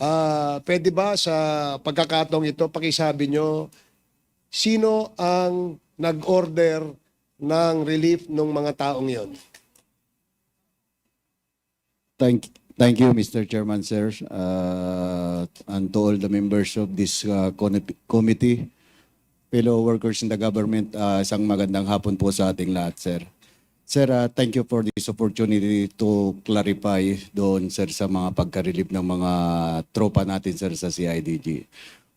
Ah, pwede ba sa pagkakataong ito, pakisabi nyo, sino ang nag-order ng relief ng mga taong yon? Thank, thank you, Mr. Chairman, sir, uh, and to all the members of this uh, committee, fellow workers in the government, uh, isang magandang hapon po sa ating lahat, sir. Sir, uh, thank you for this opportunity to clarify doon, sir, sa mga pagka-relieve ng mga tropa natin, sir, sa CIDG.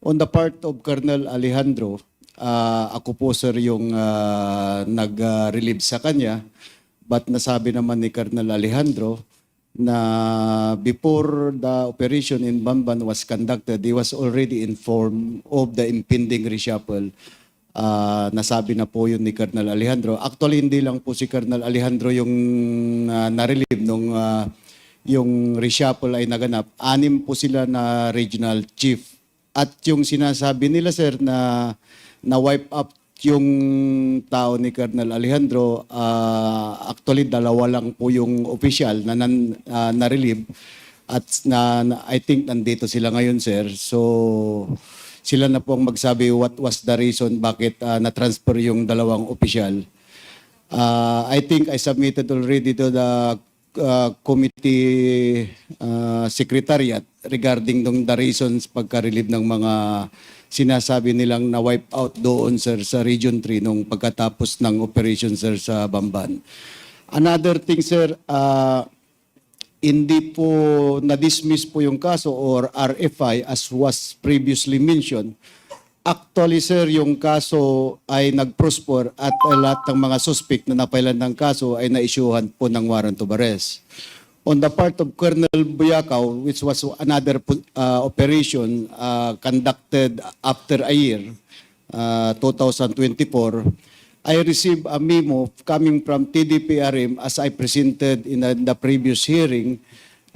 On the part of Colonel Alejandro, uh, ako po, sir, yung uh, nag-relieve sa kanya, but nasabi naman ni Colonel Alejandro na before the operation in Bamban was conducted, he was already informed of the impending reshuffle. Ah, nasabi na po yun ni Colonel Alejandro. Actually, hindi lang po si Colonel Alejandro yung uh, narelieve nung ah, yung reshuffle ay naganap. Anim po sila na regional chief. At yung sinasabi nila, sir, na na-wipe up yung tao ni Colonel Alejandro, ah, actually dalawa lang po yung official na nan, ah, na-relieve at na, na- I think nandito sila ngayon sir. So sila na po ang magsabi what was the reason bakit ah, na-transfer yung dalawang official. Uh, I think I submitted already to the uh, committee uh, secretariat regarding dong the reasons pagka-relieve ng mga sinasabi nilang na wipe out doon sir sa Region 3 nung pagkatapos ng operation sir sa Bamban. Another thing sir, uh, hindi po na-dismiss po yung kaso or RFI as was previously mentioned. Actually, sir, yung kaso ay nag-prosper at lahat ng mga suspect na napailan ng kaso ay na-issuehan po ng warrant of arrest. On the part of Colonel Buyakaw, which was another uh, operation uh, conducted after a year, uh, 2024, I received a memo coming from TDPRM as I presented in the, the previous hearing,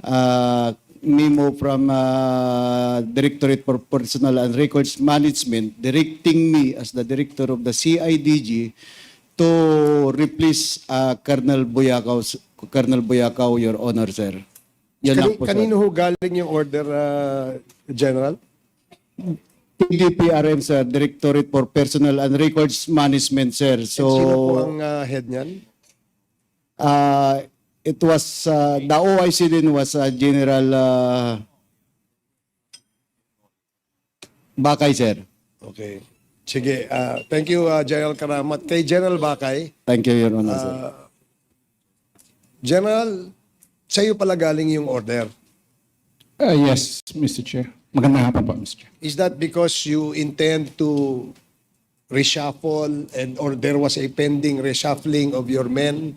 uh, memo from uh, Directorate for Personnel and Records Management directing me as the director of the CIDG to replace uh, Colonel Buyakaw, Colonel Buyakaw, Your Honor, sir. Yan Kani, po, sir. kanino ho galing yung order, ah, General? TDPRM, sir, Directorate for Personnel and Records Management, sir. So, Sino po ang ah, head niyan? uh, it was, uh, the OIC din was uh, General uh, Bakay, sir. Okay. Sige, ah, thank you ah, General Karamat. Kay General Bakay, Thank you, Your Honor, sir. General, sa iyo pala galing yung order. Uh, yes, Mr. Chair. Magandang hapon po, Mr. Chair. Is that because you intend to reshuffle and or there was a pending reshuffling of your men?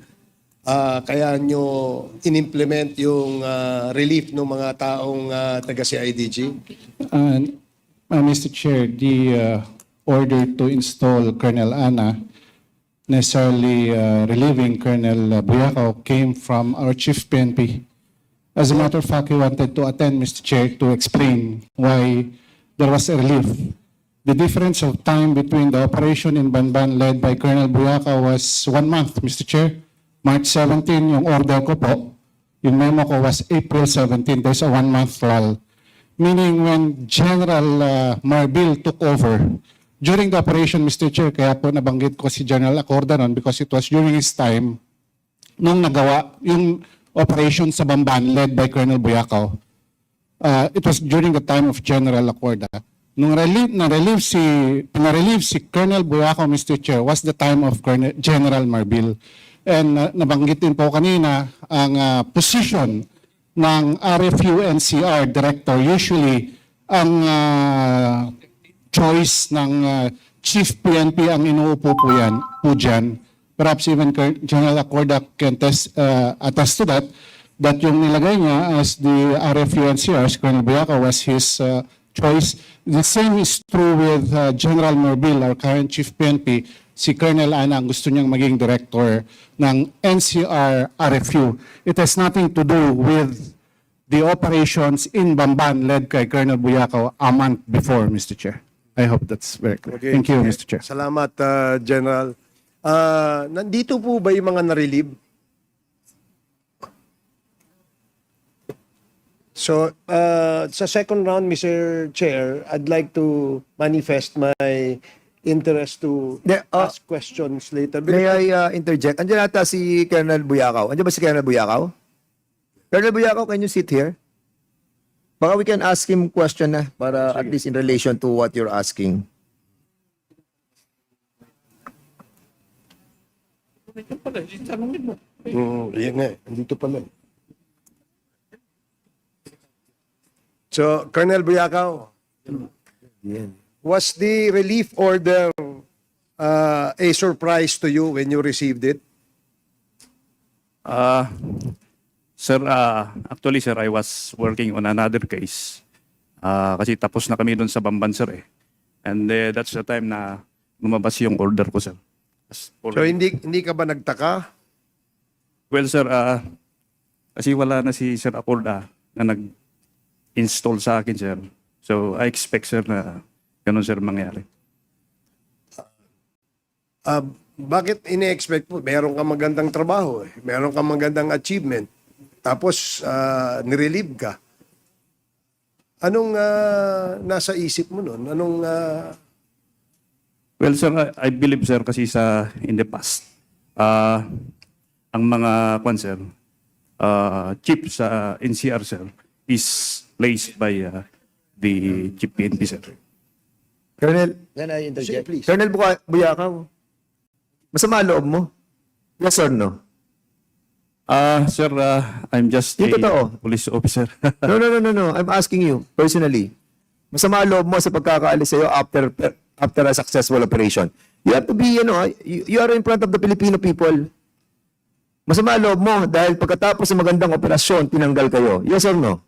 Ah, kaya nyo in-implement yung ah, relief ng mga taong ah, taga-CIDG? Uh, uh, Mr. Chair, the uh, order to install Colonel Ana, necessarily uh, relieving Colonel Buyakaw, came from our Chief PNP. As a matter of fact, he wanted to attend, Mr. Chair, to explain why there was a relief. The difference of time between the operation in Banban led by Colonel Buyakaw was one month, Mr. Chair. March 17, yung order ko po, yung memo ko was April 17. There's a one-month lull. Meaning when General uh, Marbil took over, during the operation, Mr. Chair, kaya po nabanggit ko si General Acorda noon because it was during his time nung nagawa yung operation sa Bamban led by Colonel Buyakaw. Uh, it was during the time of General Acorda. Nung relieve, na-relieve si, na-relieve si Colonel Buyakaw, Mr. Chair, was the time of General Marbil. And uh, nabanggit din po kanina ang uh, position ng RFU NCR director. Usually, ang uh, choice ng uh, Chief PNP ang inuupo po yan, po dyan. Perhaps even General Acorda can test, uh, attest to that, that yung nilagay niya as the RFU si Colonel Biaca, was his uh, choice. The same is true with uh, General Morbil, our current Chief PNP, si Colonel Ana ang gusto niyang maging director ng NCR RFU. It has nothing to do with the operations in Bamban led kay Colonel Buyakaw a month before, Mr. Chair. I hope that's very clear. Okay. Thank you, Mr. Chair. Salamat, ah, General. Ah, nandito po ba yung mga na-relieve? So, uh, sa second round, Mr. Chair, I'd like to manifest my interest to Yeah, uh, ask questions later. May I uh, interject? Andiyan nata si Colonel Buyakaw. Andiyan ba si Colonel Buyakaw? Colonel Buyakaw, can you sit here? Baka we can ask him question na para at least in relation to what you're asking. Mm, yan nga, eh. Andito pala. So, Colonel Buyakaw, Yan. was the relief order uh, a surprise to you when you received it? Uh, sir, uh, actually sir, I was working on another case. Uh, kasi tapos na kami doon sa Bamban sir eh. And uh, that's the time na lumabas yung order ko sir. So, hindi hindi ka ba nagtaka? well sir, uh, kasi wala na si Sir Acorda na nag-install sa akin sir. So I expect sir na ganun sir mangyari. Uh, bakit ini-expect mo? Meron kang magandang trabaho, eh. meron kang magandang achievement. Tapos, uh, nirelieve ka. Anong uh, nasa isip mo nun? Anong... uh, Well, sir, I believe, sir, kasi sa in the past, ah, ang mga, kwan, sir, ah, chip sa NCR, sir, is placed by ah, the chip PNP, sir. Colonel, can I interject? please. Colonel Buka- Buyakaw, masama loob mo? Yes or no? Ah, sir, ah, I'm just Yung a totoo. police officer. No, no, no, no, no. I'm asking you personally. Masama loob mo sa pagkakaalis sa'yo after after a successful operation. You have to be, you know, you, you are in front of the Filipino people. Masama loob mo dahil pagkatapos ng magandang operasyon, tinanggal kayo. Yes or no?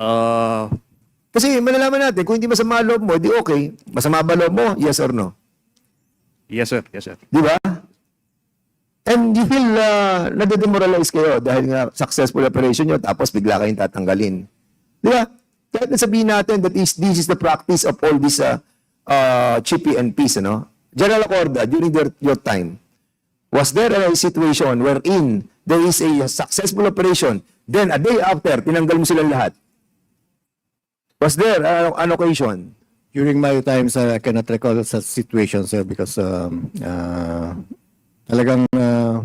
Ah, Kasi malalaman natin, kung hindi masama loob mo, di okay. Masama ba loob mo? Yes or no? yes, sir, yes, sir. Di ba? And you feel uh, nadedemoralize kayo dahil nga successful operation nyo tapos bigla kayong tatanggalin. Di ba? Kahit na sabihin natin that is, this is the practice of all these uh, uh, peace, ano? General Acorda, during their, your time, was there a situation wherein there is a successful operation, then a day after, tinanggal mo silang lahat? Was there uh, an occasion? During my time, sir, I cannot recall such situation, sir, because um, uh, talagang uh,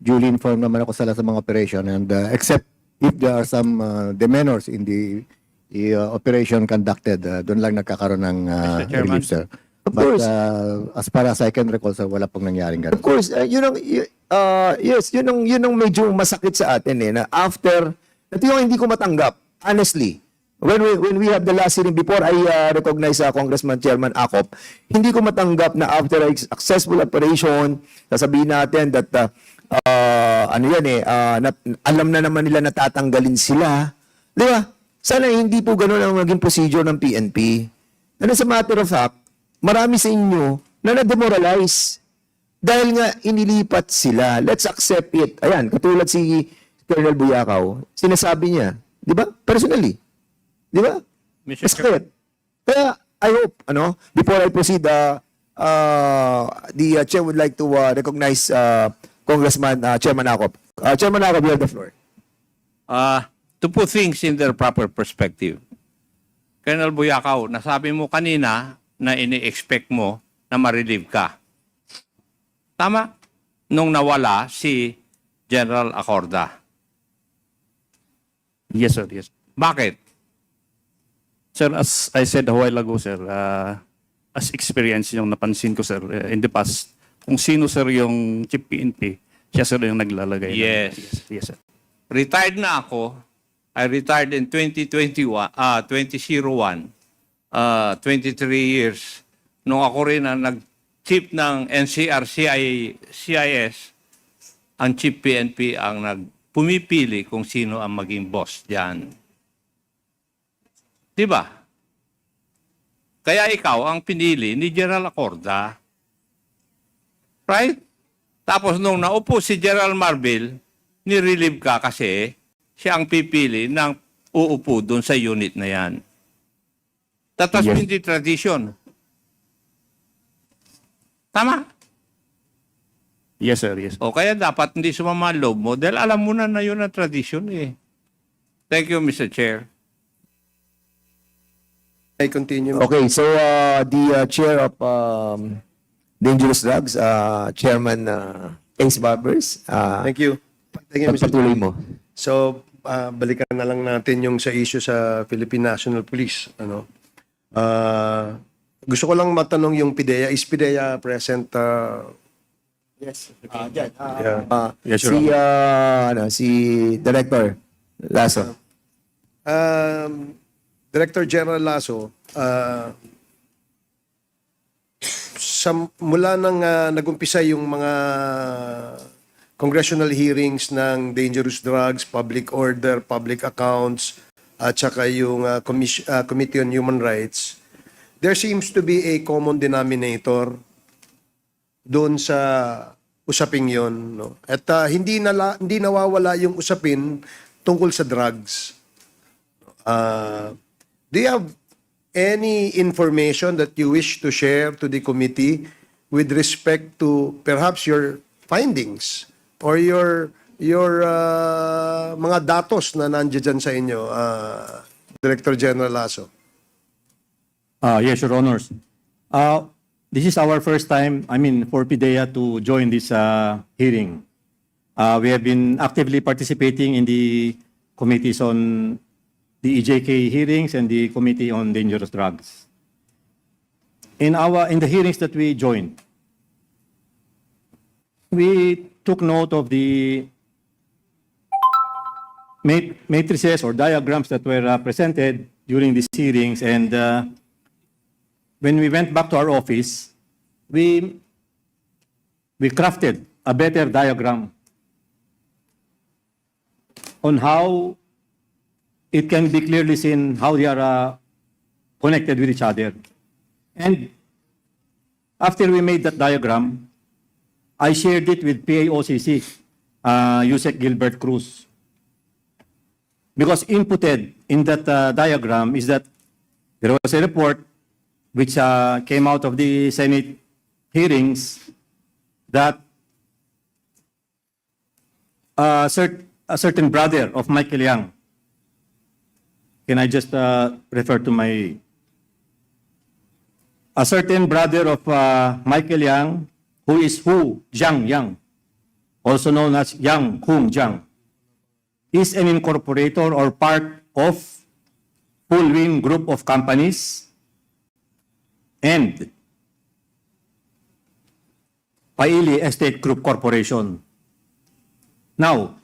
duly informed naman ako sa lahat ng mga operation and uh, except if there are some uh, demeanors in the, the uh, operation conducted, uh, doon lang nagkakaroon ng uh, Mr. Chairman. relief, sir. Of But course. uh, as far as I can recall, sir, wala pong nangyaring Of ganun. course, uh, yun ang, y- uh, yes, yun ang, yun ang medyo masakit sa atin eh, na after, ito yung hindi ko matanggap, honestly. When we, when we have the last hearing, before I uh, recognize uh, Congressman Chairman Akop, hindi ko matanggap na after a successful operation, sasabihin natin that, uh, uh, ano yan eh, uh, na, alam na naman nila natatanggalin sila. Di ba? Sana hindi po ganun ang maging procedure ng PNP. And as a matter of fact, marami sa inyo na na-demoralize. Dahil nga inilipat sila. Let's accept it. Ayan, katulad si Colonel Buyakaw, sinasabi niya, di ba? Personally. Di ba? Mr. Masakit. Kaya, I hope, ano, before I proceed, uh, uh, the uh, chair would like to uh, recognize uh, Congressman uh, Chairman Akop. Uh, Chairman Akop, you have the floor. uh, to put things in their proper perspective. Colonel Buyakaw, nasabi mo kanina na ini-expect mo na ma-relieve ka. Tama? Nung nawala si General Acorda. Yes, sir, yes. Bakit? Sir, as I said a while ago, sir, uh, as experience yung napansin ko, sir, uh, in the past, kung sino, sir, yung chip PNP, siya, sir, yung naglalagay. ng- Yes. yes, yes, sir. Retired na ako. I retired in 2021, ah 2001. Ah 23 years. Nung ako rin ang nag-chief ng NCR CI, CIS, ang chief PNP ang nagpumipili kung sino ang maging boss diyan. 'Di ba? Kaya ikaw ang pinili ni General Acorda. Right? Tapos nung naupo si General Marbil, nirelieve ka kasi siya ang pipili ng uupo doon sa unit na yan. That has Yes. been the tradition. Tama? Yes, sir, yes. O kaya dapat hindi sumama ang loob mo dahil alam mo na na yun ang tradition eh. Thank you, Mr. Chair. I continue. Okay, so uh, the uh, chair of um, Dangerous Drugs, uh, Chairman uh, Ace Barbers, uh, Thank you. Thank you, Mr. pagpatuloy mo. So, ah, balikan na lang natin yung sa issue sa Philippine National Police. Ano? Ah, gusto ko lang matanong yung PIDEA. Is PIDEA present? ah, Yes. Uh, dyan. Uh, Yeah. uh, Yes, Your si, uh, ano, si Director Lasso. Um, Director General Lasso, ah, sa, mula nang ah, nagumpisa yung mga congressional hearings ng dangerous drugs, public order, public accounts, at saka yung ah, commis- ah, Committee on Human Rights, there seems to be a common denominator doon sa usaping yon no? At ah, hindi nala, hindi nawawala yung usapin tungkol sa drugs. Uh, do you have any information that you wish to share to the committee with respect to perhaps your findings or your your uh, mga datos na nandiyan sa inyo, uh, Director General Lasso? Uh, yes, Your Honors. Uh, this is our first time, I mean, for PIDEA to join this uh, hearing. Uh, we have been actively participating in the committees on the EJK hearings and the Committee on Dangerous Drugs. In our in the hearings that we joined, we took note of the mat- matrices or diagrams that were uh, presented during these hearings and uh, when we went back to our office, we we crafted a better diagram on how it can be clearly seen how they are uh, connected with each other. And after we made that diagram, I shared it with PAOCC, uh, Gilbert Cruz. Because inputted in that uh, diagram is that there was a report which uh, came out of the Senate hearings that uh, cert- a certain brother of Michael Young, can I just uh, refer to my, a certain brother of uh, Michael Young, who is Hu Jiang Yang, also known as Yang Hung Jiang, is an incorporator or part of Fullwin Group of Companies. And Paili Estate Group Corporation. Now,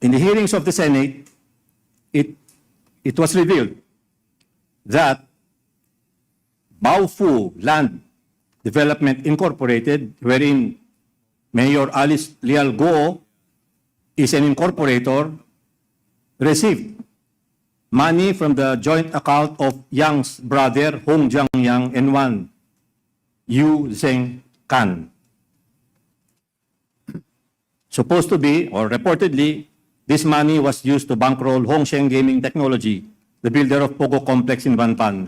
in the hearings of the Senate, it, it was revealed that Baofu Land Development Incorporated, wherein Mayor Alice Leal Go is an incorporator, received money from the joint account of Yang's brother Hong Jiang Yang and one Yu Zheng Kan. Supposed to be, or reportedly, this money was used to bankroll Hongsheng Gaming Technology, the builder of Pogo Complex in Banpan,